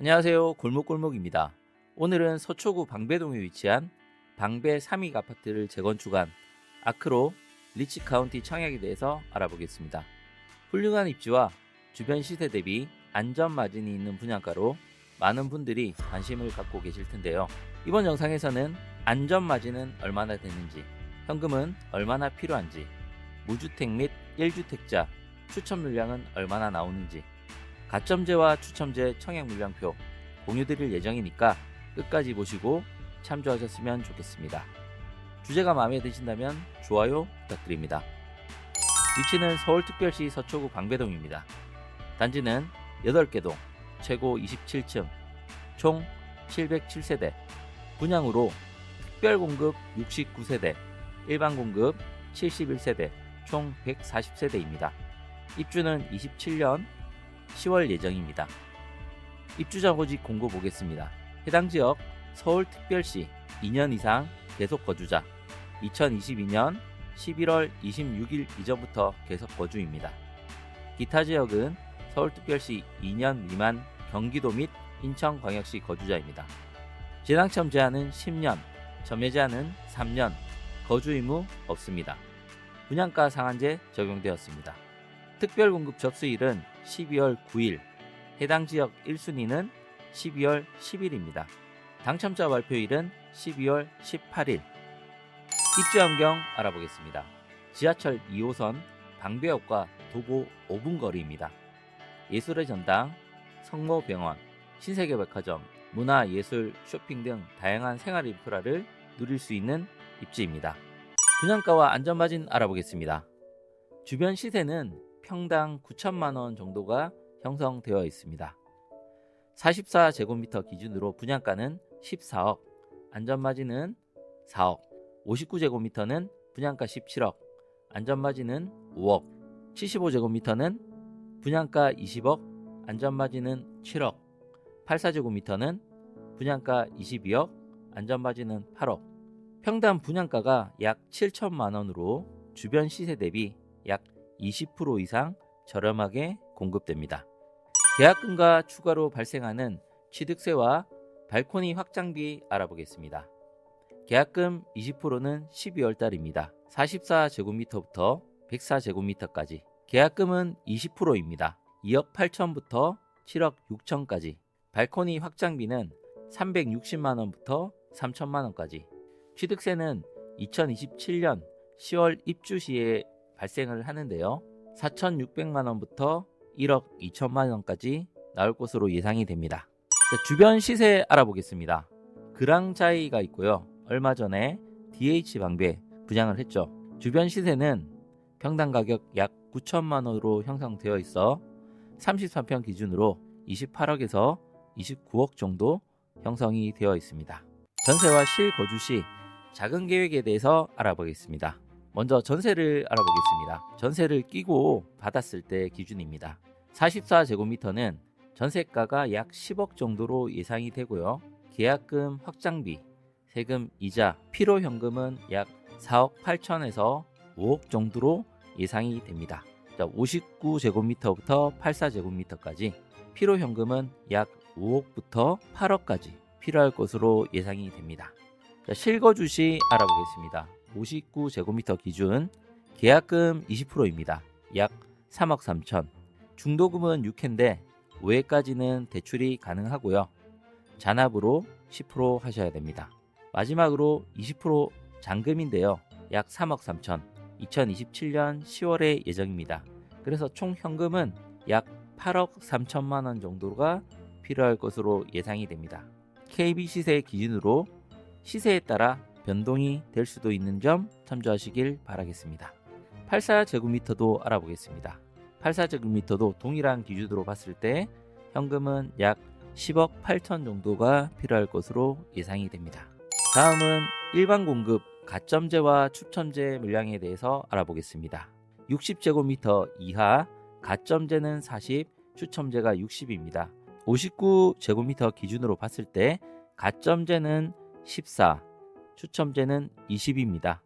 안녕하세요. 골목골목입니다. 오늘은 서초구 방배동에 위치한 방배 3익 아파트를 재건축한 아크로 리치 카운티 청약에 대해서 알아보겠습니다. 훌륭한 입지와 주변 시세 대비 안전 마진이 있는 분양가로 많은 분들이 관심을 갖고 계실 텐데요. 이번 영상에서는 안전 마진은 얼마나 되는지, 현금은 얼마나 필요한지, 무주택 및 1주택자 추천 물량은 얼마나 나오는지, 가점제와 추첨제 청약 물량표 공유드릴 예정이니까 끝까지 보시고 참조하셨으면 좋겠습니다. 주제가 마음에 드신다면 좋아요 부탁드립니다. 위치는 서울특별시 서초구 방배동입니다. 단지는 8개 동, 최고 27층, 총 707세대, 분양으로 특별 공급 69세대, 일반 공급 71세대, 총 140세대입니다. 입주는 27년 10월 예정입니다. 입주자 고직 공고 보겠습니다. 해당 지역 서울특별시 2년 이상 계속 거주자 2022년 11월 26일 이전부터 계속 거주입니다. 기타 지역은 서울특별시 2년 미만 경기도 및 인천광역시 거주자입니다. 재당첨 제한은 10년, 점유 제한은 3년, 거주 의무 없습니다. 분양가 상한제 적용되었습니다. 특별 공급 접수일은 12월 9일, 해당 지역 1순위는 12월 10일입니다. 당첨자 발표일은 12월 18일. 입주 환경 알아보겠습니다. 지하철 2호선 방배역과 도보 5분 거리입니다. 예술의 전당, 성모병원, 신세계백화점, 문화 예술, 쇼핑 등 다양한 생활 인프라를 누릴 수 있는 입지입니다. 분양가와 안전마진 알아보겠습니다. 주변 시세는 평당 9천만 원 정도가 형성되어 있습니다. 44제곱미터 기준으로 분양가는 14억, 안전마진은 4억, 59제곱미터는 분양가 17억, 안전마진은 5억, 75제곱미터는 분양가 20억, 안전마진은 7억, 84제곱미터는 분양가 22억, 안전마진은 8억. 평당 분양가가 약 7천만 원으로 주변 시세 대비 약 20% 이상 저렴하게 공급됩니다. 계약금과 추가로 발생하는 취득세와 발코니 확장비 알아보겠습니다. 계약금 20%는 12월 달입니다. 44제곱미터부터 104제곱미터까지. 계약금은 20%입니다. 2억 8천부터 7억 6천까지. 발코니 확장비는 360만 원부터 3천만 원까지. 취득세는 2027년 10월 입주 시에 발생을 하는데요. 4,600만 원부터 1억 2천만 원까지 나올 것으로 예상이 됩니다. 자, 주변 시세 알아보겠습니다. 그랑자이가 있고요. 얼마 전에 DH 방배 분양을 했죠. 주변 시세는 평당 가격 약 9천만 원으로 형성되어 있어 33평 기준으로 28억에서 29억 정도 형성이 되어 있습니다. 전세와 실거주 시 자금 계획에 대해서 알아보겠습니다. 먼저 전세를 알아보겠습니다. 전세를 끼고 받았을 때 기준입니다. 44제곱미터는 전세가가 약 10억 정도로 예상이 되고요. 계약금 확장비, 세금 이자, 필요현금은 약 4억 8천에서 5억 정도로 예상이 됩니다. 59제곱미터부터 84제곱미터까지 필요현금은 약 5억부터 8억까지 필요할 것으로 예상이 됩니다. 자, 실거주 시 알아보겠습니다. 59제곱미터 기준 계약금 20%입니다. 약 3억 3천. 중도금은 6회인데 5회까지는 대출이 가능하고요. 잔압으로 10% 하셔야 됩니다. 마지막으로 20% 잔금인데요. 약 3억 3천. 2027년 10월에 예정입니다. 그래서 총 현금은 약 8억 3천만 원 정도가 필요할 것으로 예상이 됩니다. KB 시세 기준으로 시세에 따라 변동이 될 수도 있는 점 참조하시길 바라겠습니다. 84제곱미터도 알아보겠습니다. 84제곱미터도 동일한 기준으로 봤을 때 현금은 약 10억 8천 정도가 필요할 것으로 예상이 됩니다. 다음은 일반 공급 가점제와 추첨제 물량에 대해서 알아보겠습니다. 60제곱미터 이하 가점제는 40, 추첨제가 60입니다. 59제곱미터 기준으로 봤을 때 가점제는 14, 추첨제는 20입니다.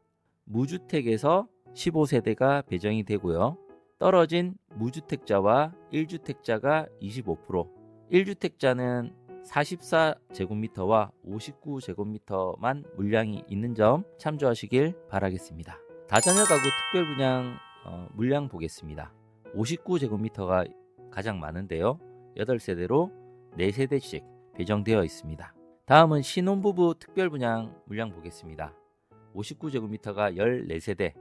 무주택에서 15세대가 배정이 되고요. 떨어진 무주택자와 1주택자가 25%, 1주택자는 44제곱미터와 59제곱미터만 물량이 있는 점 참조하시길 바라겠습니다. 다자녀 가구 특별 분양 어, 물량 보겠습니다. 59제곱미터가 가장 많은데요. 8세대로 4세대씩 배정되어 있습니다. 다음은 신혼부부 특별 분양 물량 보겠습니다. 59제곱미터가 14세대,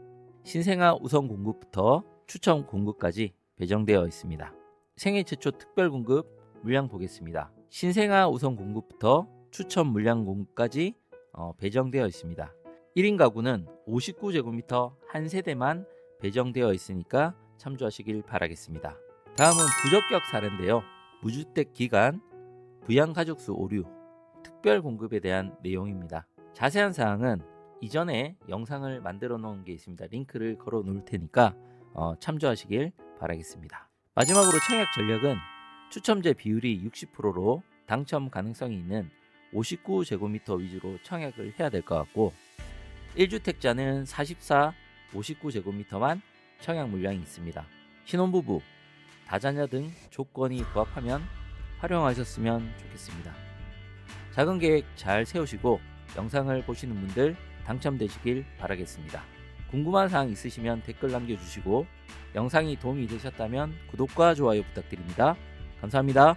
신생아 우선 공급부터 추첨 공급까지 배정되어 있습니다. 생애 최초 특별 공급 물량 보겠습니다. 신생아 우선 공급부터 추첨 물량 공급까지 어, 배정되어 있습니다. 1인 가구는 59제곱미터 한 세대만 배정되어 있으니까 참조하시길 바라겠습니다. 다음은 부적격 사례인데요. 무주택 기간, 부양가족수 오류, 특별 공급에 대한 내용입니다. 자세한 사항은 이전에 영상을 만들어 놓은 게 있습니다. 링크를 걸어 놓을 테니까 어, 참조하시길 바라겠습니다. 마지막으로 청약 전략은 추첨제 비율이 60%로 당첨 가능성이 있는 59제곱미터 위주로 청약을 해야 될 것 같고 1주택자는 44, 59제곱미터만 청약 물량이 있습니다. 신혼부부, 다자녀 등 조건이 부합하면 활용하셨으면 좋겠습니다. 작은 계획 잘 세우시고 영상을 보시는 분들 당첨되시길 바라겠습니다. 궁금한 사항 있으시면 댓글 남겨주시고 영상이 도움이 되셨다면 구독과 좋아요 부탁드립니다. 감사합니다.